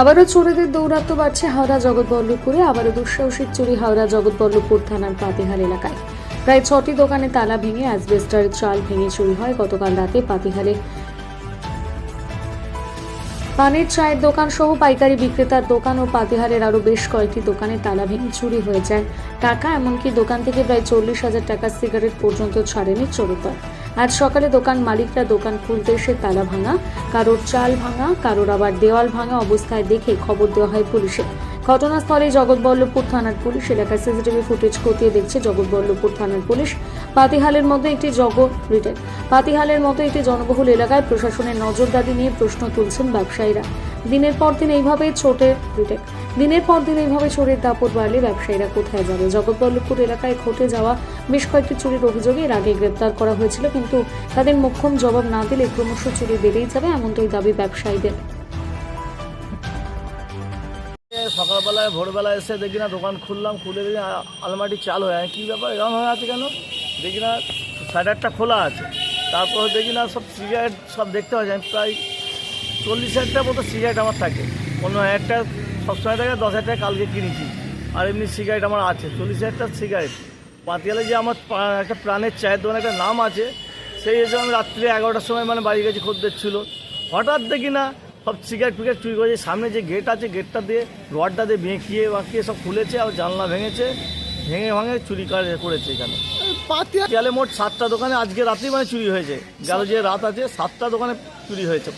আবারও চোরেদের দৌরাত্ম বাড়ছে হাওড়া জগৎবল্লভপুরে, আবারও দুঃসাহসিক চুরি হাওড়া জগৎবল্লভপুর থানার পাতিহার এলাকায়। প্রায় ছটি দোকানে তালা ভেঙে অ্যাসবেস্টারের চাল ভেঙে চুরি হয়। গতকাল রাতে পাতিহারে পানের চায়ের দোকান সহ পাইকারি বিক্রেতার দোকান ও পাতিহারের আরও বেশ কয়েকটি দোকানে তালা ভেঙে চুরি হয়ে যায়। টাকা, এমনকি দোকান থেকে প্রায় চল্লিশ হাজার টাকার সিগারেট পর্যন্ত ছাড়েনি চোরতর আজ সকালে দোকান মালিকরা দোকান খুলতে এসে তালা ভাঙা, কারোর চাল ভাঙা, কারোর আবার দেওয়াল ভাঙা অবস্থায় দেখে খবর দেওয়া হয় পুলিশে। ঘটনাস্থলে জগৎবল্লভপুর থানার পুলিশ এলাকায় সিসিটিভি ফুটেজ খতিয়ে দেখছে জগৎবল্লভপুর থানার পুলিশ। পাতিহালের মধ্যে একটি জগ রিটেল পাতিহালের মতো একটি জনবহুল এলাকায় প্রশাসনের নজরদারি নিয়ে প্রশ্ন তুলছেন ব্যবসায়ীরা। দিনের পর দিন এইভাবে ছোটে রিটেল দিনের পর দিন এইভাবে চোরের দাপট বাড়লে ব্যবসায়ীরা কোথায় যাবে? জগৎবল্লভপুর এলাকায় ঘটে যাওয়া বেশ কয়েকটি চুরির অভিযোগে এর আগে গ্রেপ্তার করা হয়েছিল, কিন্তু তাদের মোক্ষম জবাব না দিলে ক্রমশ চুরি বেড়েই যাবে এমনটাই দাবি ব্যবসায়ীদের। সকালবেলায়, ভোরবেলায় এসে দেখি না দোকান খুললাম, খুলে দেখি আলমারি চালু হয় কী ব্যাপার এরকম হয়ে আছে কেন? দেখি না শাটারটা খোলা আছে। তারপর দেখি না সব সিগারেট সব দেখতে আমি প্রায় চল্লিশ হাজারটার মতো সিগারেট আমার থাকে। অন্য একটা সবসময় থেকে দশ হাজার টাকা কালকে কিনেছি। আর এমনি সিগারেট আমার আছে চল্লিশ হাজারটা সিগারেট পাতিয়ালে যে আমার একটা প্রাণের চায়ের দোকানে একটা নাম আছে সেই হিসেবে আমি রাত্রে এগারোটার সময় মানে বাড়ি গেছি খদ্দের ছিল। হঠাৎ দেখি না সব সিগারেট ফিগারেট চুরি করেছে সামনে যে গেট আছে গেটটা দিয়ে রডটা দিয়ে বেঁকিয়ে বাঁকিয়ে সব খুলেছে আর জানলা ভেঙেছে ভেঙে ভাঙে চুরি করে- করেছে এখানে। পাতিয়া গেলে মোট সাতটা দোকানে আজকে রাতেই মানে চুরি হয়েছে। গেল যে রাত আছে সাতটা দোকানে চুরি হয়েছে।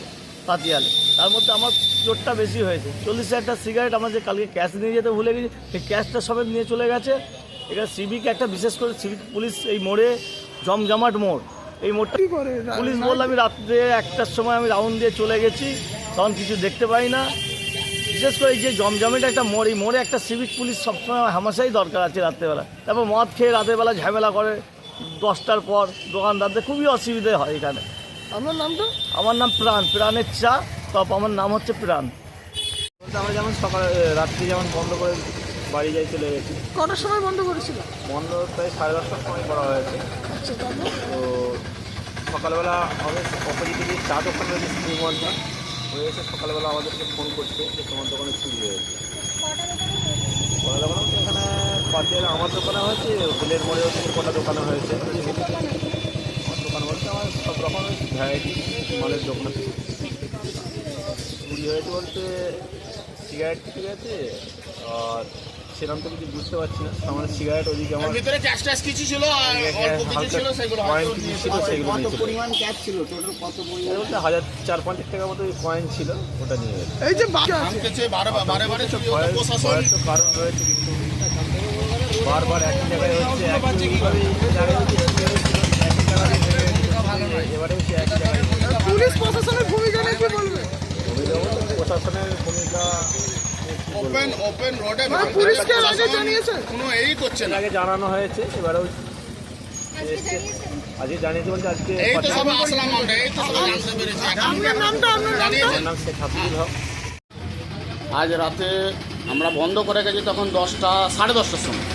পাতিয়ালে তার মধ্যে আমার চোটটা বেশি হয়েছে। চল্লিশ হাজারটা সিগারেট আমার যে কালকে ক্যাশ নিয়ে যেতে ভুলে গেছি সেই ক্যাশটা সমেত নিয়ে চলে গেছে। এখানে সিভিক একটা বিশেষ করে সিভিক পুলিশ এই মোড়ে জমজমাট মোড়। এই মোড়টা কি করে? পুলিশ বলল আমি রাত্রে একটার সময় আমি রাউন্ড দিয়ে চলে গেছি। তখন কিছু দেখতে পাই না। বিশেষ করে এই যে জমজমেট একটা মোড় এই মোড়ে একটা সিভিক পুলিশ সবসময় হামাশাই দরকার আছে রাত্রেবেলা। তারপর মদ খেয়ে রাতেরবেলা ঝামেলা করে। দশটার পর দোকানদারদের খুবই অসুবিধে হয় এখানে। আপনার নামটা আমার নাম প্রাণ প্রাণের চা তপ আমার নাম হচ্ছে প্রাণ। আমরা যেমন সকাল রাত্রি যেমন বন্ধ করে বাড়ি যাই চলে গেছি। কটার সময় বন্ধ করেছিল বন্ধ প্রায় সাড়ে দশটার সময় করা হয়েছে। আচ্ছা তো সকালবেলা আমাদের অপোজিটে যে চা দোকান রয়েছে শ্রীমন্তা ওই এসে সকালবেলা আমাদেরকে ফোন করছে যে তোমার দোকানে চুরি হয়েছে কটা দোকানে হচ্ছে এখানে পাশের আমার দোকানে হয়েছে? হোটেলের মোড়ে হচ্ছে কটা দোকানে হয়েছে? আমার আমার সব রকমের ভ্যারাইটি মালের দোকান চুরি হয়েছে বলতে সিগারেট ঠিক আছে আর সেরকম তো কিছু বুঝতে পারছি না। আমার সিগারেট ওদিকে আমার ভিতরে ক্যাশ ট্যাশ কিছু ছিল আর অল্প কিছু ছিল সেগুলো হয়তো ছিল সেগুলো কত পরিমাণ ক্যাশ ছিল? টোটাল কত পরিমাণ বলতে হাজার চার পাঁচ টাকার মতো কয়েন ছিল ওটা নিয়ে গেছে এই যে ভাঙতেছে বারে বারে বারে হতো প্রশাসন। কারণ রয়েছে কিন্তু। বারবার একই জায়গায় হচ্ছে একই জায়গায় হচ্ছে। পুলিশ প্রশাসনের ভূমিকা নিয়ে কি বলবে? প্রশাসনের ভূমিকা ওপেন ওপেন রোডে পুলিশকে আগে জানিয়েছে? কোনো এই করছে না। আগে জানানো হয়েছে এবারেও আজকে জানিয়েছে। আজকে এই তো সবে আসলাম আমরা এই তো সবে জানতে পেরেছি। আপনার নামটা আপনার নামটা? নাম শেখ হাফিজুল হক। আজ রাতে আমরা বন্ধ করে গেছি তখন দশটা সাড়ে দশটার সময়।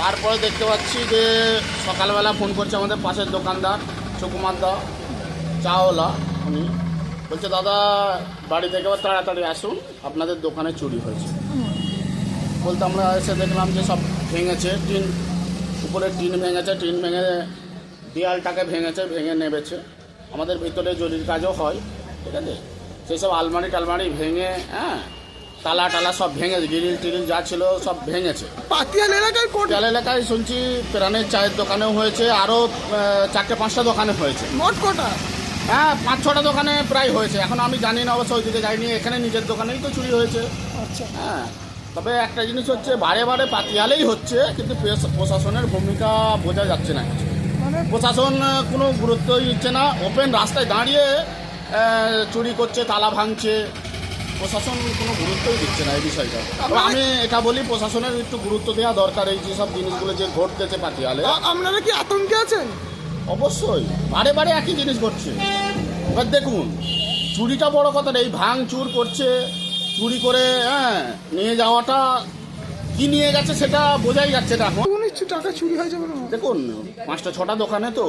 তারপরে দেখতে পাচ্ছি যে সকালবেলা ফোন করছে আমাদের পাশের দোকানদার, সুকুমার দা, চাওলা উনি। বলছে, দাদা, বাড়ি থেকে আবার তাড়াতাড়ি আসুন, আপনাদের দোকানে চুরি হয়েছে। বলতে আমরা এসে দেখলাম যে সব ভেঙেছে, টিন, উপরে টিন ভেঙেছে, টিন ভেঙে দেয়ালটাকে ভেঙেছে, ভেঙে নেবেছে। আমাদের ভিতরে জরির কাজও হয়, ঠিক আছে? সেই সব আলমারি টালমারি ভেঙে হ্যাঁ তালা টালা সব ভেঙেছে গিরিল টিরিল যা ছিল সব ভেঙেছে। পাতিয়াল এলাকায় তেল এলাকায় শুনছি প্রাণের চায়ের দোকানেও হয়েছে আরও চারটে পাঁচটা দোকানে হয়েছে। মোট কোটা? হ্যাঁ পাঁচ ছটা দোকানে প্রায় হয়েছে। এখন আমি জানি না অবশ্য ওইদিকে যাইনি এখানে নিজের দোকানেই তো চুরি হয়েছে। আচ্ছা। হ্যাঁ তবে একটা জিনিস হচ্ছে বারে বারে পাতিয়ালেই হচ্ছে কিন্তু প্রশাসনের ভূমিকা বোঝা যাচ্ছে না মানে প্রশাসন কোনো গুরুত্বই দিচ্ছে না। ওপেন রাস্তায় দাঁড়িয়ে চুরি করছে তালা ভাঙছে। প্রশাসন কোনো গুরুত্বই দিচ্ছে না এই বিষয়টা। আমি এটা বলি প্রশাসনের একটু গুরুত্ব দেওয়া দরকার এই যেসব জিনিসগুলো যে ঘটতেছে পাতিয়ালে আ- আপনারা কি আতঙ্কে আছেন? অবশ্যই বারে বারে একই জিনিস ঘটছে। এবার দেখুন চুরিটা বড় কথা না, এই ভাঙ চুর করছে চুরি করে হ্যাঁ নিয়ে যাওয়াটা কি নিয়ে গেছে সেটা বোঝাই যাচ্ছে না টাকা চুরি হয়ে যাবে দেখুন পাঁচটা ছটা দোকানে তো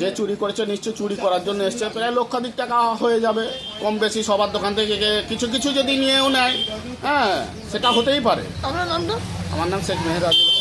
যে চুরি করেছে নিশ্চয়ই চুরি করার জন্য এসছে। প্রায় লক্ষাধিক টাকা হয়ে যাবে কম বেশি সবার দোকান থেকে কিছু কিছু যদি নিয়েও নেয় হ্যাঁ সেটা হতেই পারে। আপনার নামটা আমার নাম শেখ মেহরাজুল